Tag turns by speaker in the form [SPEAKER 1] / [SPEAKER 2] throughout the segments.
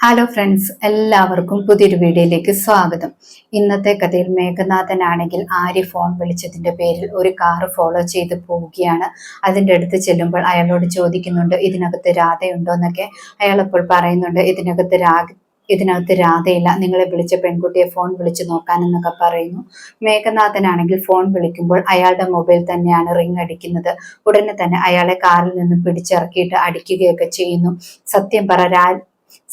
[SPEAKER 1] Hello friends എല്ലാവർക്കും പുതിയൊരു വീഡിയോയിലേക്ക് സ്വാഗതം. ഇന്നത്തെ കഥയിൽ മേഘനാഥനാണെങ്കിൽ ആര്യ ഫോൺ വിളിച്ചതിന്റെ പേരിൽ ഒരു കാറ് ഫോളോ ചെയ്ത് പോവുകയാണ്. അതിന്റെ അടുത്ത് ചെല്ലുമ്പോൾ അയാളോട് ചോദിക്കുന്നുണ്ട് ഇതിനകത്ത് രാധയുണ്ടോ? എന്നൊക്കെ അയാൾ അപ്പോൾ പറയുന്നുണ്ട് ഇതിനകത്ത് രാഗ ഇതിനകത്ത് രാധയില്ല. നിങ്ങളെ വിളിച്ച പെൺകുട്ടിയെ ഫോൺ വിളിച്ച് നോക്കാനെന്നൊക്കെ പറയുന്നു. മേഘനാഥനാണെങ്കിൽ ഫോൺ വിളിക്കുമ്പോൾ അയാളുടെ മൊബൈൽ തന്നെയാണ് റിംഗ് അടിക്കുന്നത്. ഉടനെ തന്നെ അയാളെ കാറിൽ നിന്ന് പിടിച്ചിറക്കിയിട്ട് അടിക്കുകയൊക്കെ ചെയ്യുന്നു. സത്യം പറ രാ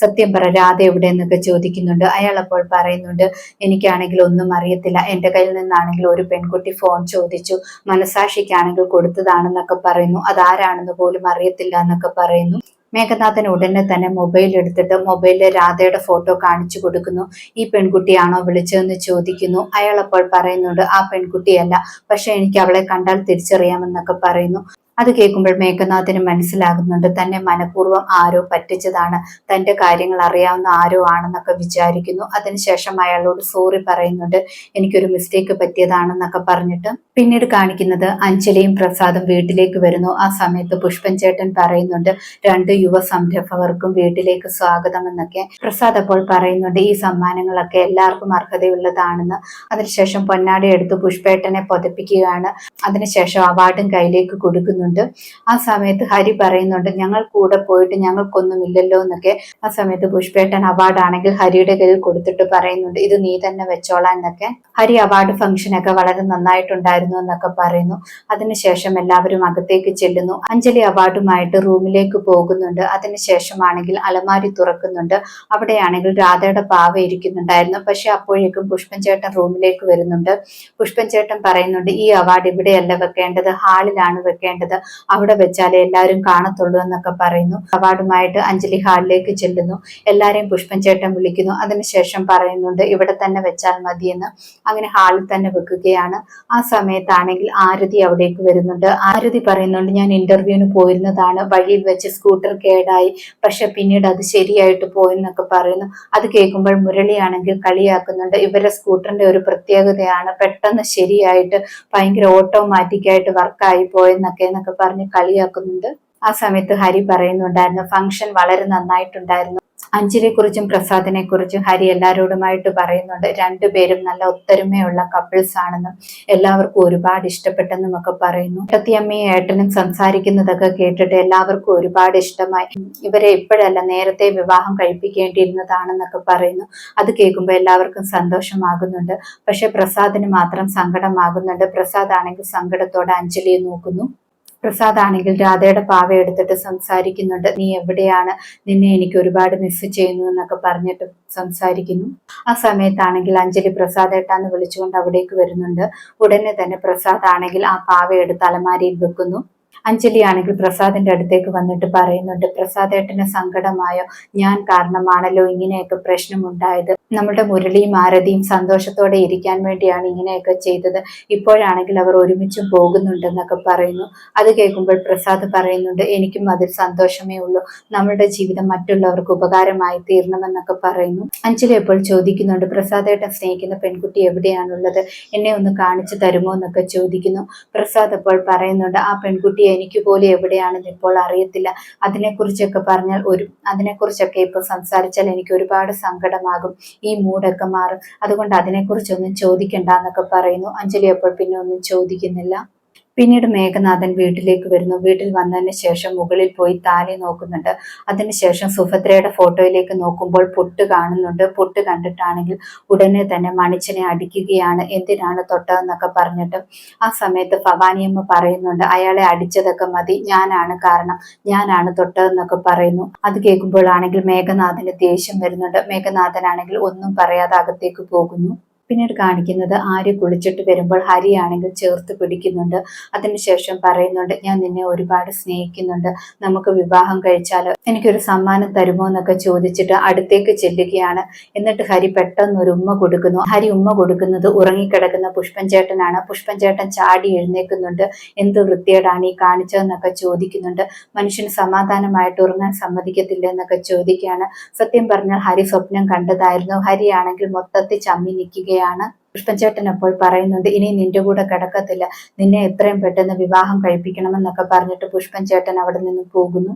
[SPEAKER 1] സത്യം പറ രാധ എവിടെ എന്നൊക്കെ ചോദിക്കുന്നുണ്ട്. അയാൾ അപ്പോൾ പറയുന്നുണ്ട് എനിക്കാണെങ്കിൽ ഒന്നും അറിയത്തില്ല. എന്റെ കയ്യിൽ നിന്നാണെങ്കിൽ ഒരു പെൺകുട്ടി ഫോൺ ചോദിച്ചു. മനസാക്ഷിക്കാണെങ്കിൽ കൊടുത്തതാണെന്നൊക്കെ പറയുന്നു. അതാരാണെന്ന് പോലും അറിയത്തില്ല എന്നൊക്കെ പറയുന്നു. മേഘനാഥൻ ഉടനെ തന്നെ മൊബൈൽ എടുത്തിട്ട് മൊബൈലിൽ രാധയുടെ ഫോട്ടോ കാണിച്ചു കൊടുക്കുന്നു. ഈ പെൺകുട്ടിയാണോ വിളിച്ചതെന്ന് ചോദിക്കുന്നു. അയാൾ അപ്പോൾ പറയുന്നുണ്ട് ആ പെൺകുട്ടിയല്ല. പക്ഷെ എനിക്ക് അവളെ കണ്ടാൽ തിരിച്ചറിയാമെന്നൊക്കെ പറയുന്നു. അത് കേൾക്കുമ്പോൾ മേഘനാഥിന് മനസ്സിലാകുന്നുണ്ട് തന്നെ മനഃപൂർവം ആരോ പറ്റിച്ചതാണ് തന്റെ കാര്യങ്ങൾ അറിയാവുന്ന ആരോ ആണെന്നൊക്കെ വിചാരിക്കുന്നു. അതിനുശേഷം അയാളോട് സോറി പറയുന്നുണ്ട് എനിക്കൊരു മിസ്റ്റേക്ക് പറ്റിയതാണെന്നൊക്കെ പറഞ്ഞിട്ട് പിന്നീട് കാണിക്കുന്നത് അഞ്ജലിയും പ്രസാദും വീട്ടിലേക്ക് വരുന്നു. ആ സമയത്ത് പുഷ്പൻ ചേട്ടൻ പറയുന്നുണ്ട് രണ്ട് യുവ സംരംഭകർക്കും വീട്ടിലേക്ക് സ്വാഗതം എന്നൊക്കെ. പ്രസാദ് അപ്പോൾ പറയുന്നുണ്ട് ഈ സമ്മാനങ്ങളൊക്കെ എല്ലാവർക്കും അർഹതയുള്ളതാണെന്ന്. അതിനുശേഷം പൊന്നാടി എടുത്ത് പുഷ്പേട്ടനെ പൊതപ്പിക്കുകയാണ്. അതിനുശേഷം അവാർഡും കയ്യിലേക്ക് കൊടുക്കുന്നു പറയുന്നുണ്ട്. ആ സമയത്ത് ഹരി പറയുന്നുണ്ട് ഞങ്ങൾ കൂടെ പോയിട്ട് ഞങ്ങൾക്കൊന്നുമില്ലല്ലോ എന്നൊക്കെ. ആ സമയത്ത് പുഷ്പേട്ടൻ അവാർഡ് ആണെങ്കിൽ ഹരിയുടെ കയ്യിൽ കൊടുത്തിട്ട് പറയുന്നുണ്ട് ഇത് നീ തന്നെ വെച്ചോളാം എന്നൊക്കെ. ഹരി അവാർഡ് ഫംഗ്ഷനൊക്കെ വളരെ നന്നായിട്ടുണ്ടായിരുന്നു എന്നൊക്കെ പറയുന്നു. അതിനുശേഷം എല്ലാവരും അകത്തേക്ക് ചെല്ലുന്നു. അഞ്ജലി അവാർഡുമായിട്ട് റൂമിലേക്ക് പോകുന്നുണ്ട്. അതിനുശേഷമാണെങ്കിൽ അലമാരി തുറക്കുന്നുണ്ട്. അവിടെയാണെങ്കിൽ രാധയുടെ പാവ ഇരിക്കുന്നുണ്ടായിരുന്നു. പക്ഷെ അപ്പോഴേക്കും പുഷ്പൻ ചേട്ടൻ റൂമിലേക്ക് വരുന്നുണ്ട്. പുഷ്പൻ ചേട്ടൻ പറയുന്നുണ്ട് ഈ അവാർഡ് ഇവിടെയല്ല വെക്കേണ്ടത് ഹാളിലാണ് വെക്കേണ്ടത്. അവിടെ വെച്ചാലേ എല്ലാവരും കാണത്തുള്ളൂ എന്നൊക്കെ പറയുന്നു. അവാർഡുമായിട്ട് അഞ്ജലി ഹാളിലേക്ക് ചെല്ലുന്നു. എല്ലാവരെയും പുഷ്പൻ ചേട്ടൻ വിളിക്കുന്നു. അതിനുശേഷം പറയുന്നുണ്ട് ഇവിടെ തന്നെ വെച്ചാൽ മതിയെന്ന്. അങ്ങനെ ഹാളിൽ തന്നെ വെക്കുകയാണ്. ആ സമയത്താണെങ്കിൽ ആരതി അവിടേക്ക് വരുന്നുണ്ട്. ആരതി പറയുന്നുണ്ട് ഞാൻ ഇന്റർവ്യൂവിന് പോയിരുന്നതാണ്. വഴിയിൽ വെച്ച് സ്കൂട്ടർ കേടായി. പക്ഷെ പിന്നീട് അത് ശരിയായിട്ട് പോയെന്നൊക്കെ പറയുന്നു. അത് കേൾക്കുമ്പോൾ മുരളിയാണെങ്കിൽ കളിയാക്കുന്നുണ്ട്. ഇവരുടെ സ്കൂട്ടറിന്റെ ഒരു പ്രത്യേകതയാണ് പെട്ടെന്ന് ശരിയായിട്ട് ഭയങ്കര ഓട്ടോമാറ്റിക്കായിട്ട് വർക്കായി പോയെന്നൊക്കെ പറഞ്ഞ് കളിയാക്കുന്നുണ്ട്. ആ സമയത്ത് ഹരി പറയുന്നുണ്ടായിരുന്നു ഫംഗ്ഷൻ വളരെ നന്നായിട്ടുണ്ടായിരുന്നു. അഞ്ജലിയെ കുറിച്ചും പ്രസാദിനെ കുറിച്ചും ഹരി എല്ലാവരോടുമായിട്ട് പറയുന്നുണ്ട്. രണ്ടുപേരും നല്ല ഒത്തൊരുമയുള്ള കപ്പിൾസ് ആണെന്നും എല്ലാവർക്കും ഒരുപാട് ഇഷ്ടപ്പെട്ടെന്നും ഒക്കെ പറയുന്നു. ഏട്ടത്തിയമ്മയും ഏട്ടനും സംസാരിക്കുന്നതൊക്കെ കേട്ടിട്ട് എല്ലാവർക്കും ഒരുപാട് ഇഷ്ടമായി. ഇവരെ ഇപ്പോഴല്ല നേരത്തെ വിവാഹം കഴിപ്പിക്കേണ്ടിയിരുന്നതാണെന്നൊക്കെ പറയുന്നു. അത് കേൾക്കുമ്പോൾ എല്ലാവർക്കും സന്തോഷമാകുന്നുണ്ട്. പക്ഷെ പ്രസാദിന് മാത്രം സങ്കടമാകുന്നുണ്ട്. പ്രസാദ് ആണെങ്കിൽ സങ്കടത്തോടെ അഞ്ജലിയെ നോക്കുന്നു. പ്രസാദ് ആണെങ്കിൽ രാധയുടെ പാവ എടുത്തിട്ട് സംസാരിക്കുന്നുണ്ട്. നീ എവിടെയാണ്? നിന്നെ എനിക്ക് ഒരുപാട് മിസ് ചെയ്യുന്നു എന്നൊക്കെ പറഞ്ഞിട്ട് സംസാരിക്കുന്നു. ആ സമയത്താണെങ്കിൽ അഞ്ജലി പ്രസാദ് ഏട്ടാന്ന് വിളിച്ചുകൊണ്ട് അവിടേക്ക് വരുന്നുണ്ട്. ഉടനെ തന്നെ പ്രസാദ് ആണെങ്കിൽ ആ പാവ എടുത്ത് അലമാരിയിൽ വെക്കുന്നു. അഞ്ജലി ആണെങ്കിൽ പ്രസാദിന്റെ അടുത്തേക്ക് വന്നിട്ട് പറയുന്നുണ്ട് പ്രസാദ് ഏട്ടന് സങ്കടമായോ? ഞാൻ കാരണമാണല്ലോ ഇങ്ങനെയൊക്കെ പ്രശ്നമുണ്ടായത്. നമ്മുടെ മുരളിയും ആരതിയും സന്തോഷത്തോടെ ഇരിക്കാൻ വേണ്ടിയാണ് ഇങ്ങനെയൊക്കെ ചെയ്തത്. ഇപ്പോഴാണെങ്കിൽ അവർ ഒരുമിച്ചും പോകുന്നുണ്ടെന്നൊക്കെ പറയുന്നു. അത് കേൾക്കുമ്പോൾ പ്രസാദ് പറയുന്നുണ്ട് എനിക്കും അതിൽ സന്തോഷമേ ഉള്ളൂ. നമ്മളുടെ ജീവിതം മറ്റുള്ളവർക്ക് ഉപകാരമായി തീരണമെന്നൊക്കെ പറയുന്നു. അഞ്ജലി എപ്പോൾ ചോദിക്കുന്നുണ്ട് പ്രസാദേട്ടൻ സ്നേഹിക്കുന്ന പെൺകുട്ടി എവിടെയാണുള്ളത്? എന്നെ ഒന്ന് കാണിച്ചു തരുമോ എന്നൊക്കെ ചോദിക്കുന്നു. പ്രസാദ് അപ്പോൾ പറയുന്നുണ്ട് ആ പെൺകുട്ടി എനിക്ക് പോലും എവിടെയാണെന്ന് ഇപ്പോൾ അറിയത്തില്ല. അതിനെക്കുറിച്ചൊക്കെ പറഞ്ഞാൽ ഒരു അതിനെക്കുറിച്ചൊക്കെ ഇപ്പോൾ സംസാരിച്ചാൽ എനിക്ക് ഒരുപാട് സങ്കടമാകും. ഈ മൂടൊക്കെ മാറും. അതുകൊണ്ട് അതിനെക്കുറിച്ചൊന്നും ചോദിക്കണ്ട എന്നൊക്കെ പറയുന്നു. അഞ്ജലി അപ്പോൾ പിന്നെ ഒന്നും ചോദിക്കുന്നില്ല. പിന്നീട് മേഘനാഥൻ വീട്ടിലേക്ക് വരുന്നു. വീട്ടിൽ വന്നതിന് ശേഷം മുകളിൽ പോയി താലി നോക്കുന്നുണ്ട്. അതിനുശേഷം സുഭദ്രയുടെ ഫോട്ടോയിലേക്ക് നോക്കുമ്പോൾ പൊട്ട് കാണുന്നുണ്ട്. പൊട്ട് കണ്ടിട്ടാണെങ്കിൽ ഉടനെ തന്നെ മണിച്ചനെ അടിക്കുകയാണ്. എന്തിനാണ് തൊട്ടതെന്നൊക്കെ പറഞ്ഞിട്ട് ആ സമയത്ത് ഭവാനിയമ്മ പറയുന്നുണ്ട് അയാളെ അടിച്ചതൊക്കെ മതി. ഞാനാണ് കാരണം. ഞാനാണ് തൊട്ടതെന്നൊക്കെ പറയുന്നു. അത് കേൾക്കുമ്പോഴാണെങ്കിൽ മേഘനാഥന് ദേഷ്യം വരുന്നുണ്ട്. മേഘനാഥനാണെങ്കിൽ ഒന്നും പറയാതെ അകത്തേക്ക് പോകുന്നു. പിന്നീട് കാണിക്കുന്നത് ആര്യ കുളിച്ചിട്ട് വരുമ്പോൾ ഹരിയാണെങ്കിൽ ചേർത്ത് പിടിക്കുന്നുണ്ട്. അതിനുശേഷം പറയുന്നുണ്ട് ഞാൻ നിന്നെ ഒരുപാട് സ്നേഹിക്കുന്നുണ്ട്. നമുക്ക് വിവാഹം കഴിച്ചാലോ? എനിക്കൊരു സമ്മാനം തരുമോ? എന്നൊക്കെ ചോദിച്ചിട്ട് അടുത്തേക്ക് ചെല്ലുകയാണ്. എന്നിട്ട് ഹരി പെട്ടെന്ന് ഒരു ഉമ്മ കൊടുക്കുന്നു. ഹരി ഉമ്മ കൊടുക്കുന്നത് ഉറങ്ങിക്കിടക്കുന്ന പുഷ്പൻ ചേട്ടനാണ് ചാടി എഴുന്നേക്കുന്നുണ്ട് എന്ത് വൃത്തിയേടാണ് ഈ കാണിച്ചതെന്നൊക്കെ ചോദിക്കുന്നുണ്ട്. മനുഷ്യന് സമാധാനമായിട്ട് ഉറങ്ങാൻ സമ്മതിക്കത്തില്ല എന്നൊക്കെ ചോദിക്കുകയാണ്. സത്യം പറഞ്ഞാൽ ഹരി സ്വപ്നം കണ്ടതായിരുന്നു. ഹരിയാണെങ്കിൽ മൊത്തത്തിൽ ചമ്മി നിൽക്കുകയാണ് പറയുകയാണ് പുഷ്പൻചേട്ടൻ അപ്പോൾ പറയുന്നുണ്ട് ഇനി നിന്റെ കൂടെ കിടക്കത്തില്ല. നിന്നെ എത്രയും പെട്ടെന്ന് വിവാഹം കഴിപ്പിക്കണമെന്നൊക്കെ പറഞ്ഞിട്ട് പുഷ്പൻചേട്ടൻ അവിടെ നിന്ന് പോകുന്നു.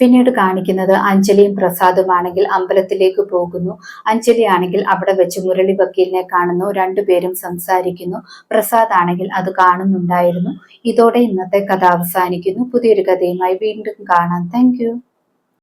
[SPEAKER 1] പിന്നീട് കാണിക്കുന്നത് അഞ്ജലിയും പ്രസാദുമാണെങ്കിൽ അമ്പലത്തിലേക്ക് പോകുന്നു. അഞ്ജലി ആണെങ്കിൽ അവിടെ വെച്ച് മുരളി വക്കീലിനെ കാണുന്നു. രണ്ടുപേരും സംസാരിക്കുന്നു. പ്രസാദ് ആണെങ്കിൽ അത് കാണുന്നുണ്ടായിരുന്നു. ഇതോടെ ഇന്നത്തെ കഥ അവസാനിക്കുന്നു. പുതിയൊരു കഥയുമായി വീണ്ടും കാണാം. താങ്ക്